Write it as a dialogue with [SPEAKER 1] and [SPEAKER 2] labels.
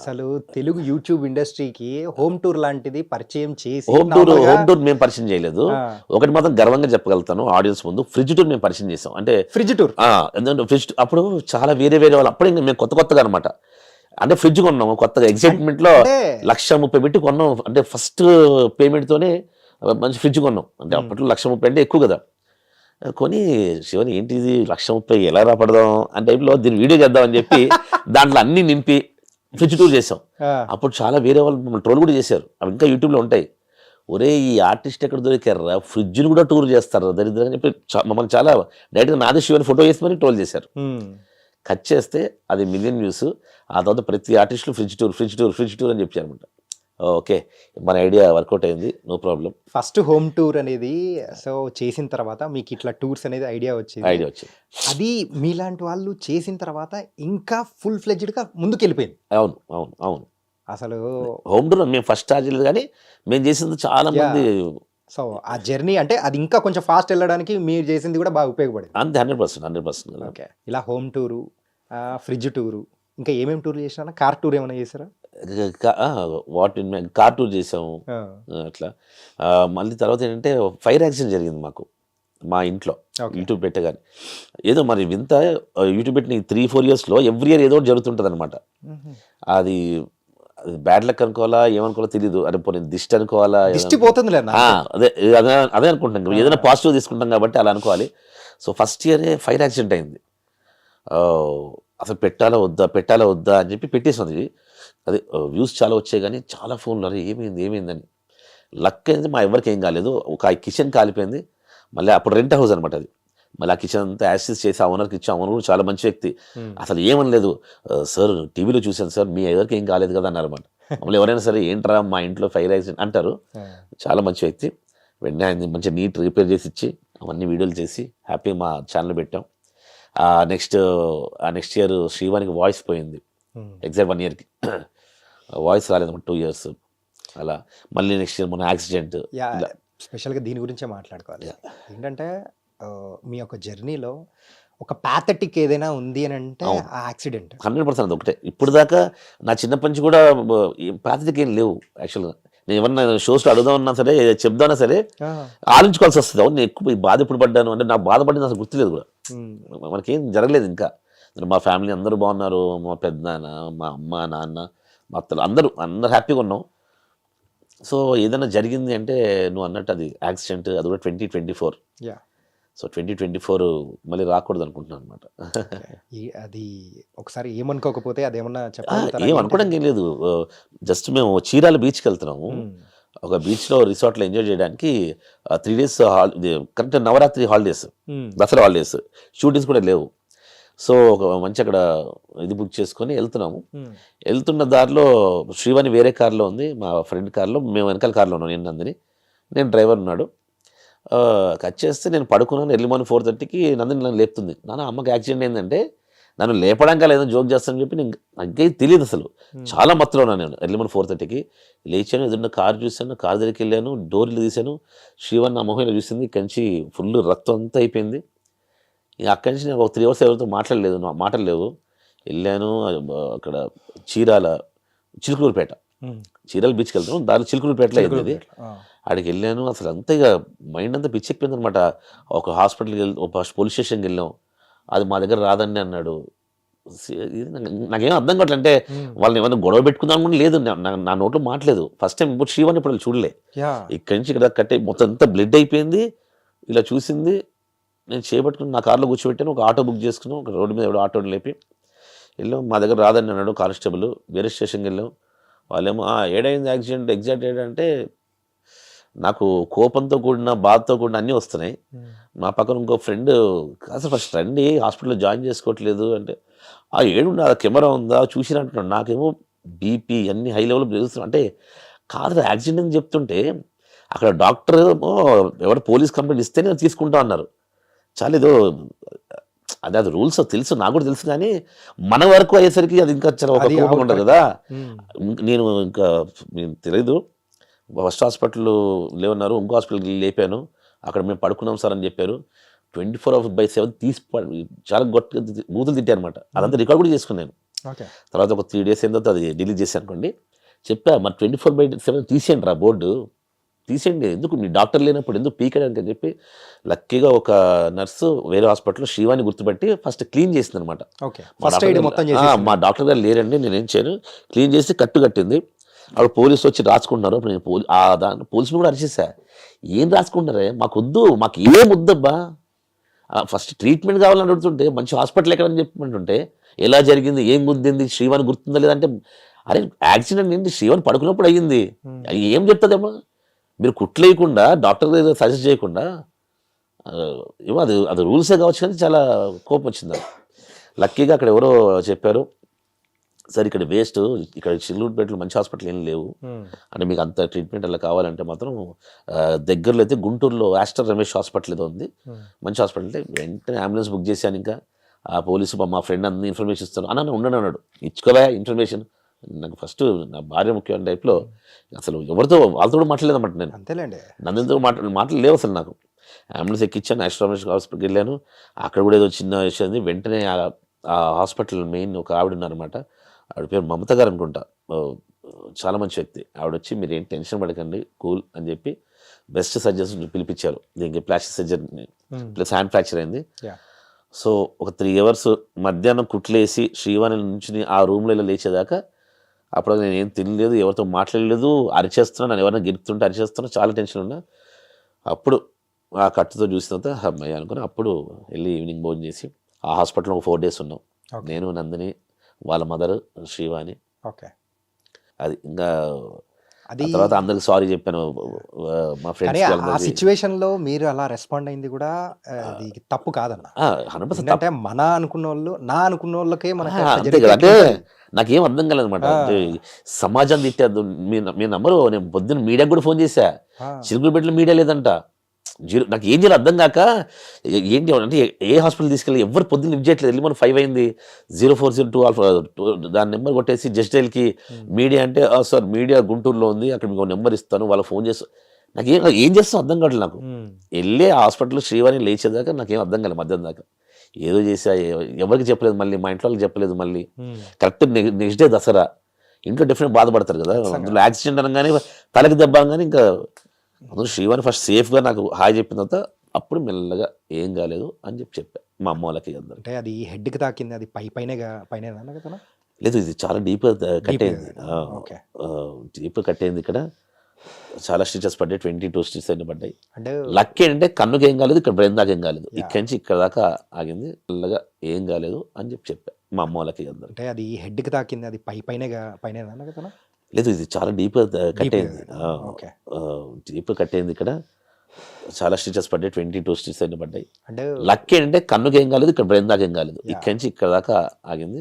[SPEAKER 1] అసలు తెలుగు యూట్యూబ్ ఇండస్ట్రీకి home tour లాంటిది పరిచయం చేసి
[SPEAKER 2] హోమ్ టూర్ హోమ్ టూర్ మేము పరిచయం చేయలేదు.
[SPEAKER 1] ఆ,
[SPEAKER 2] ఒకటి మాత్రం గర్వంగా చెప్పగలుగుతాను ఆడియన్స్ ముందు ఫ్రిడ్జ్ టూర్ మేము పరిచయం చేసాం. అంటే
[SPEAKER 1] ఫ్రిడ్జ్ టూర్?
[SPEAKER 2] ఆ, ఎందుకంటే ఫ్రిడ్జ్ అప్పుడు చాలా వేరే వేరే వాళ్ళు అప్పుడే ఇంకా మేము కొత్త కొత్తగా అనమాట అంటే ఫ్రిడ్జ్ కొన్నాము కొత్తగా
[SPEAKER 1] ఎగ్జైట్మెంట్లో
[SPEAKER 2] లక్ష ముప్పై పెట్టి కొన్నాం అంటే ఫస్ట్ పేమెంట్ తోనే మంచి ఫ్రిడ్జ్ కొన్నాం. అంటే. అప్పట్లో లక్ష ముప్పై అంటే ఎక్కువ కదా. కొని శివని ఏంటి ఇది లక్ష ముప్పై? ఎలా రాపడదాం అని టైంలో దీన్ని వీడియో చేద్దాం అని చెప్పి దాంట్లో అన్ని నింపి ఫ్రిడ్జ్ టూర్ చేసాం. అప్పుడు చాలా వేరే వాళ్ళు మమ్మల్ని ట్రోల్ కూడా చేశారు. అవి ఇంకా యూట్యూబ్లో ఉంటాయి. ఒరే ఈ ఆర్టిస్ట్ ఎక్కడ దొరికారా? ఫ్రిడ్జ్ని కూడా టూర్ చేస్తారు? దరిద్రం అని చెప్పి మమ్మల్ని చాలా డైరెక్ట్గా నాదే శివని ఫోటో వేసి మరి ట్రోల్ చేశారు కట్ చేస్తే అది మిలియన్ వ్యూస్ ఆ తర్వాత ప్రతి ఆర్టిస్టులు fridge tour fridge tour fridge tour అని చెప్పారు అనమాట ఓకే మన ఐడియా వర్కౌట్ అయింది no problem.
[SPEAKER 1] First home tour అనేది సో చేసిన తర్వాత మీకు ఇట్లా టూర్స్ అనేది ఐడియా వచ్చింది.
[SPEAKER 2] ఐడియా వచ్చింది.
[SPEAKER 1] అది మీలాంటి వాళ్ళు చేసిన తర్వాత ఇంకా ఫుల్ ఫ్లెడ్జ్డ్గా ముందుకు వెళ్ళిపోయింది
[SPEAKER 2] అవును అవును అవును.
[SPEAKER 1] అసలు
[SPEAKER 2] హోమ్ టూర్ మేము ఫస్ట్ స్టార్ట్ చేయలేదు కానీ మేము చేసింది చాలా మంది
[SPEAKER 1] సో ఆ జర్నీ అంటే అది ఇంకా కొంచెం ఫాస్ట్ వెళ్ళడానికి మీరు చేసింది కూడా బాగా ఉపయోగపడింది.
[SPEAKER 2] అంతే hundred percent hundred percent
[SPEAKER 1] okay ఇలా హోమ్ టూరు ఫ్రిడ్జ్ టూరు ఇంకా ఏమేమి టూర్ చేసినా కార్ టూర్ ఏమైనా చేశారా?
[SPEAKER 2] వాట్ కార్ టూర్ చేసాము. అట్లా. మళ్ళీ తర్వాత ఏంటంటే ఫైర్ యాక్సిడెంట్ జరిగింది మాకు మా ఇంట్లో. యూట్యూబ్ పెట్టగానే. ఏదో మరి వింత యూట్యూబ్ పెట్టిన త్రీ ఫోర్ ఇయర్స్లో ఎవ్రీ ఇయర్ ఏదో జరుగుతుంటుంది అనమాట. అది అది బ్యాడ్ లక్ అనుకోవాలా ఏమనుకోవాలో తెలియదు అరే పోనీ దిష్టి అనుకోవాలా
[SPEAKER 1] దిష్టి పోతుంది
[SPEAKER 2] అదే అదే అనుకుంటాం. ఏదైనా పాజిటివ్ తీసుకుంటాం కాబట్టి అలా అనుకోవాలి. సో ఫస్ట్ ఇయరే ఫైర్ యాక్సిడెంట్ అయింది. అసలు పెట్టాలా వద్దా పెట్టాలా వద్దా అని చెప్పి పెట్టేసింది అదే వ్యూస్ చాలా వచ్చాయి కానీ చాలా ఫోన్లు అరే ఏమైంది ఏమైందని. లక్ అయింది మా ఎవరికి ఏం కాలేదు. ఒక కిచెన్ కాలిపోయింది. మళ్ళీ అప్పుడు రెంట్ హౌస్ అనమాట అది. మళ్ళీ ఆ కిచెన్ అంతా యాక్సెస్ చేసి ఆ ఓనర్కి ఇచ్చి. ఆ ఓనర్ కూడా చాలా మంచి వ్యక్తి. అసలు ఏమనలేదు. "ఆ, సార్ టీవీలో చూశాను సార్ మీ ఎవరికి ఏం కాలేదు కదా అన్నారు అనమాట మమ్మల్ని ఎవరైనా సరే ఏంట్రా మా ఇంట్లో ఫైర్ యాక్సిడెంట్ అంటారు. చాలా మంచి వ్యక్తి. వెంటనే ఆయన మంచి నీట్ రిపేర్ చేసి ఇచ్చి అవన్నీ వీడియోలు చేసి హ్యాపీ మా ఛానల్ పెట్టాం. నెక్స్ట్ ఆ నెక్స్ట్ ఇయర్ శ్రీవానికి వాయిస్ పోయింది. ఎగ్జాక్ట్ వన్ ఇయర్కి వాయిస్ రాలేదు టూ ఇయర్స్. అలా. మళ్ళీ నెక్స్ట్ ఇయర్ మన యాక్సిడెంట్.
[SPEAKER 1] స్పెషల్గా దీని గురించే మాట్లాడుకోవాలి. ఏంటంటే మీ యొక్క జర్నీలో ఒక ప్యాథటిక్ ఏదైనా ఉంది అని అంటే. ఆ యాక్సిడెంట్
[SPEAKER 2] హండ్రెడ్ పర్సెంట్ ఒకటే. ఇప్పుడు దాకా నా చిన్నప్పటి నుంచి కూడా ప్రాతికి ఏం లేవు యాక్చువల్గా నేను ఏమన్నా షోస్లో అడుగుదామన్నా సరే చెప్దామన్నా సరే ఆలోచించుకోవాల్సి వస్తుంది. అవును నేను ఎక్కువ బాధ ఎప్పుడు పడ్డాను అంటే నాకు బాధపడింది అసలు గుర్తులేదు కూడా. మనకేం జరగలేదు ఇంకా. మా ఫ్యామిలీ అందరూ బాగున్నారు. మా పెద్దనాన్న మా అమ్మ నాన్న మా అత్తలు అందరూ అందరు హ్యాపీగా ఉన్నాం. సో ఏదైనా జరిగింది అంటే నువ్వు అన్నట్టు అది యాక్సిడెంట్ అది కూడా twenty twenty four.
[SPEAKER 1] Yeah
[SPEAKER 2] so twenty twenty four మళ్ళీ రాకూడదు అనుకుంటున్నాను అనమాట
[SPEAKER 1] అది ఒకసారి ఏమనుకోకపోతే అదేమన్నా
[SPEAKER 2] ఏం
[SPEAKER 1] చెప్పగలుగుతారా?
[SPEAKER 2] అనుకోవడానికి ఏం లేదు. జస్ట్ మేము చీరాల బీచ్కి వెళ్తున్నాము.
[SPEAKER 1] మ్మ్.
[SPEAKER 2] ఒక బీచ్లో రిసార్ట్లో ఎంజాయ్ చేయడానికి త్రీ డేస్ హాల్ కరెక్ట్ నవరాత్రి హాలిడేస్.
[SPEAKER 1] మ్మ్.
[SPEAKER 2] దసరా హాలిడేస్. షూటింగ్స్ కూడా లేవు. సో ఒక మంచి అక్కడ ఇది బుక్ చేసుకొని వెళ్తున్నాము. వెళ్తున్న దారిలో శ్రీవాణి వేరే కార్లో ఉంది. మా ఫ్రెండ్ కార్లో మేము వెనకాల కార్లో ఉన్నాం నేను నందిని. నేను డ్రైవర్ ఉన్నాడు. కట్ చేస్తే నేను పడుకున్నాను. ఎర్లీ మార్నింగ్ ఫోర్ థర్టీకి నందిని నన్ను లేపుతుంది. నాన్న అమ్మకి యాక్సిడెంట్ ఏంటంటే నన్ను లేపడానికి లేదో జోక్ చేస్తానని చెప్పి నేను నాకేం తెలియదు అసలు. చాలా మత్తులో ఉన్నాను నేను. ఎర్లీ మార్నింగ్ ఫోర్ థర్టీకి లేచాను ఎదురున్న కారు చూశాను కారు దగ్గరికి వెళ్ళాను డోర్లు తీశాను. శ్రీవన్ నా మొహంలో చూసింది. కంచి ఫుల్ రక్తం అంతా అయిపోయింది. ఇక అక్కడి నుంచి నేను ఒక త్రీ అవర్స్ ఎవరితో మాట్లాడలేదు నా మాటలు లేవు వెళ్ళాను అక్కడ చీరాల చిలుకూరుపేట. చీరాల బీచ్కి వెళ్తాను దాని చిలుకూరుపేటలో అయింది. ఆడికి వెళ్ళాను. అసలు అంతా ఇక మైండ్ అంతా పిచ్చెక్కిపోయింది అనమాట ఒక హాస్పిటల్కి వెళ్ళి ఒక పోలీస్ స్టేషన్కి వెళ్ళాం. అది మా దగ్గర రాదండి అన్నాడు. నాకు- అర్థం కావట్లేదు అంటే. వాళ్ళని ఏమైనా గొడవ పెట్టుకుందాం కూడా లేదు. నా- నోట్లో మాట్లేదు ఫస్ట్ టైం ఇప్పుడు శ్రీవాణి ఇప్పుడు వాళ్ళు చూడలే ఇక్కడి నుంచి ఇక్కడ కట్టే మొత్తం అంతా బ్లడ్ అయిపోయింది. ఇలా చూసింది. నేను చేపట్టుకుని నా కార్లో కూర్చోబెట్టాను ఒక ఆటో బుక్ చేసుకున్నాం ఒక రోడ్డు మీద ఎవడో ఆటోని లేపి వెళ్ళాం. మా దగ్గర రాదని అన్నాడు కానిస్టేబుల్ వేరే స్టేషన్కి వెళ్ళాం. వాళ్ళేమో "ఆ, ఏడైంది యాక్సిడెంట్ ఎగ్జాక్ట్ ఏడంటే నాకు కోపంతో కూడిన బాధతో కూడిన అన్నీ వస్తున్నాయి.
[SPEAKER 1] మ్మ్.
[SPEAKER 2] మా పక్కన ఇంకో ఫ్రెండ్ అసలు ఫస్ట్ రండి హాస్పిటల్లో జాయిన్ చేసుకోవట్లేదు అంటే ఆ ఏడు ఆ కెమెరా ఉందా? చూసినా అంటున్నాడు. నాకేమో బీపీ అన్ని హై లెవెల్ పెరుగుతున్నాయి అంటే కాదు యాక్సిడెంట్ అని చెప్తుంటే అక్కడ డాక్టర్ ఏమో ఎవరు పోలీస్ కంప్లైంట్ ఇస్తేనే తీసుకుంటా అన్నారు. చాలా ఏదో అదే అది రూల్స్ తెలుసు నాకు కూడా తెలుసు కానీ మన వరకు అయ్యేసరికి అది ఇంకా చాలా ఒక కోపం ఉంటుంది కదా. నేను ఇంకా తెలియదు ఫస్ట్ హాస్పిటల్ లేవన్నారు ఇంకో హాస్పిటల్కి లేపాను. అక్కడ మేము పడుకున్నాం సార్ అని చెప్పారు. Twenty four hours by seven తీసి చాలా గొప్ప బూతులు తిట్టారనమాట అదంతా రికార్డ్ కూడా చేసుకున్నాను తర్వాత ఒక త్రీ డేస్ అయిన తర్వాత అది డిలీట్ చేసి అనుకోండి. చెప్పా మరి ట్వంటీ ఫోర్ బై సెవెన్ తీసేయండి రా బోర్డు. తీసేయండి. ఎందుకు? మీ డాక్టర్ లేనప్పుడు ఎందుకు పీకడానికి అని చెప్పి లక్కీగా ఒక నర్సు వేరే హాస్పిటల్లో శివాని గుర్తుపెట్టి ఫస్ట్ క్లీన్ చేసింది అనమాట మా డాక్టర్ గారు లేరండి నేనేం చేయను. క్లీన్ చేసి కట్టు కట్టింది. అప్పుడు పోలీసు వచ్చి రాసుకుంటున్నారు. అప్పుడు నేను పోలీ ఆ దాని పోలీసుని కూడా అరిచేసా. ఏం రాసుకుంటారే మాకు వద్దు మాకు ఏం వద్దబ్బా ఫస్ట్ ట్రీట్మెంట్ కావాలని అడుగుతుంటే మంచి హాస్పిటల్ ఎక్కడని చెప్పమంటుంటే ఎలా జరిగింది? ఏం గుద్దింది శ్రీవాని గుర్తుందా లేదంటే అరే యాక్సిడెంట్ ఏంటి శ్రీవాని పడుకున్నప్పుడు అయ్యింది. ఏం చెప్తుందేమో? మీరు కుట్లేయకుండా డాక్టర్ దగ్గర సజెస్ట్ చేయకుండా ఏమో అది అది రూల్సే కావచ్చు కానీ చాలా కోపం వచ్చింది నాకు. లక్కీగా అక్కడ ఎవరో చెప్పారు సార్ ఇక్కడ వేస్ట్ ఇక్కడ చిల్లూరుపేటలో మంచి హాస్పిటల్ ఏం లేవు. అంటే మీకు అంత ట్రీట్మెంట్ అలా కావాలంటే మాత్రం దగ్గరలో అయితే గుంటూరులో ఆస్టర్ రమేష్ హాస్పిటల్ ఏదో ఉంది. మంచి హాస్పిటల్ అంటే వెంటనే అంబులెన్స్ బుక్ చేశాను ఇంకా ఆ పోలీసు మా- ఫ్రెండ్ అందరినీ ఇన్ఫర్మేషన్ ఇస్తాను అన్న ఉండను అన్నాడు ఇచ్చుకోవా ఇన్ఫర్మేషన్ నాకు ఫస్ట్ నా భార్య ముఖ్యమైన టైప్లో అసలు ఎవరితో వాళ్ళతో కూడా మాట్లాడలేదన్నమాట నేను.
[SPEAKER 1] అంతేలేండి.
[SPEAKER 2] నన్నెందుకు మాట్లా మాటలు లేవు అసలు నాకు. అంబులెన్స్ ఎక్కించాను ఆస్టర్ రమేష్ హాస్పిటల్కి వెళ్ళాను. అక్కడ కూడా ఏదో చిన్న విషయం. వెంటనే ఆ- హాస్పిటల్ మెయిన్ ఒక ఆవిడ ఉన్నారనమాట ఆవిడ పేరు మమత గారు అనుకుంటా. చాలా మంచి వ్యక్తి. ఆవిడ వచ్చి మీరు ఏం టెన్షన్ పడకండి కూల్ అని చెప్పి బెస్ట్ సర్జన్స్ పిలిపించారు. దీనికి plastic surgery. Plus hand fracture అయింది. సో ఒక త్రీ అవర్స్ మధ్యాహ్నం కుట్లేసి శ్రీవాణి నుంచి ఆ రూమ్లో ఇలా లేచేదాకా అప్పుడు నేను ఏం తినలేదు ఎవరితో మాట్లాడలేదు అరిచేస్తున్నా నన్ను ఎవరైనా గిరుతుంటే అరిచేస్తున్నా చాలా టెన్షన్ ఉన్నా. అప్పుడు ఆ కట్టుతో చూసిన తర్వాత అమ్మాయి అనుకుని అప్పుడు వెళ్ళి ఈవినింగ్ భోజనం చేసి ఆ హాస్పిటల్లో ఒక ఫోర్ డేస్ ఉన్నాం. నేను నందిని వాళ్ళ మదర్ శ్రీవాణి
[SPEAKER 1] ఓకే.
[SPEAKER 2] అది ఇంకా
[SPEAKER 1] అది
[SPEAKER 2] తర్వాత అందరికి సారీ చెప్పాను మా
[SPEAKER 1] కానీ ఆ
[SPEAKER 2] ఫ్రెండ్స్
[SPEAKER 1] సిచ్యువేషన్లో మీరు అలా రెస్పాండ్ అయింది కూడా అది తప్పు కాదన్న. ఎందుకంటే మన అనుకున్న వాళ్ళు నా అనుకున్న వాళ్ళకే
[SPEAKER 2] కదా. అంటే? నాకేం అర్థం కాలేదు అనమాట
[SPEAKER 1] ఆ.
[SPEAKER 2] సమాజం తిట్టేది మీ నంబరు నేను పొద్దున్న మీడియాకి కూడా ఫోన్ చేశా.
[SPEAKER 1] ఆ,
[SPEAKER 2] చిలుకుపేటలో మీడియా లేదంట. జీరో నాకు ఏం చేయాలి అర్థం కాక ఏంటి అంటే ఏ- హాస్పిటల్ తీసుకెళ్ళి ఎవరు పొద్దున్న లిఫ్ట్ చేయట్లేదు వెళ్ళి మనం ఫైవ్ అయింది. Zero four zero two alpha దాని నెంబర్ కొట్టేసి జస్ట్కి
[SPEAKER 1] Hmm.
[SPEAKER 2] మీడియా అంటే సార్ మీడియా గుంటూరులో ఉంది అక్కడ మీకు నెంబర్ ఇస్తాను వాళ్ళ ఫోన్ చేస్తా. నాకు ఏం ఏం చేస్తాం అర్థం కావట్లేదు నాకు.
[SPEAKER 1] ఉమ్,
[SPEAKER 2] వెళ్ళి ఆ హాస్పిటల్లో శ్రీవాణి లేచేదాకా నాకేం అర్థం కాలేదు మధ్యాహ్నం దాకా. ఏదో చేసా ఎవరికి చెప్పలేదు మళ్ళీ మా ఇంట్లో వాళ్ళకి చెప్పలేదు మళ్ళీ. Correct next day Dasara. ఇంట్లో డెఫినెట్ బాధపడతారు కదా. అందులో యాక్సిడెంట్ అనగానే తలకి దెబ్బ అనగానే ఇంకా అందులో శ్రీవాణి ఫస్ట్ సేఫ్గా నాకు హాయ్ చెప్పిన తర్వాత అప్పుడు మెల్లగా ఏం కాలేదు అని చెప్పి చెప్పా మా అమ్మ వాళ్ళకి అందరు
[SPEAKER 1] అంటే అది హెడ్కి తాకింది అది పై పైన పైన
[SPEAKER 2] లేదు ఇది చాలా డీప్ కట్ అయింది.
[SPEAKER 1] ఓకే.
[SPEAKER 2] డీప్ కట్ అయింది ఇక్కడ. చాలా స్టిచెస్ పడ్డాయి ట్వంటీ టూ స్టిచెస్ అన్ని పడ్డాయి.
[SPEAKER 1] అంటే
[SPEAKER 2] లక్ ఏంటంటే కన్నుకి ఏం కాలేదు ఇక్కడ బ్రెయిన్ దాకా ఏం కాలేదు. ఇక్కడి నుంచి ఇక్కడ దాకా ఆగింది మెల్లగా ఏం కాలేదు అని చెప్పి చెప్పా మా అమ్మ వాళ్ళకి అందరు
[SPEAKER 1] అంటే అది హెడ్కి తాకింది అది పై పైన పైన
[SPEAKER 2] లేదు ఇది చాలా డీప్ కట్ అయింది. డీప్ కట్ అయింది ఇక్కడ. చాలా స్టిచెస్ పడ్డాయి ట్వంటీ టూ స్టిచెస్ అన్ని పడ్డాయి.
[SPEAKER 1] అంటే
[SPEAKER 2] లక్ ఏంటంటే కన్నుకి ఏం కాలేదు ఇక్కడ బ్రెయిన్ దాకా ఏం కాలేదు. ఇక్కడి నుంచి ఇక్కడ దాకా ఆగింది.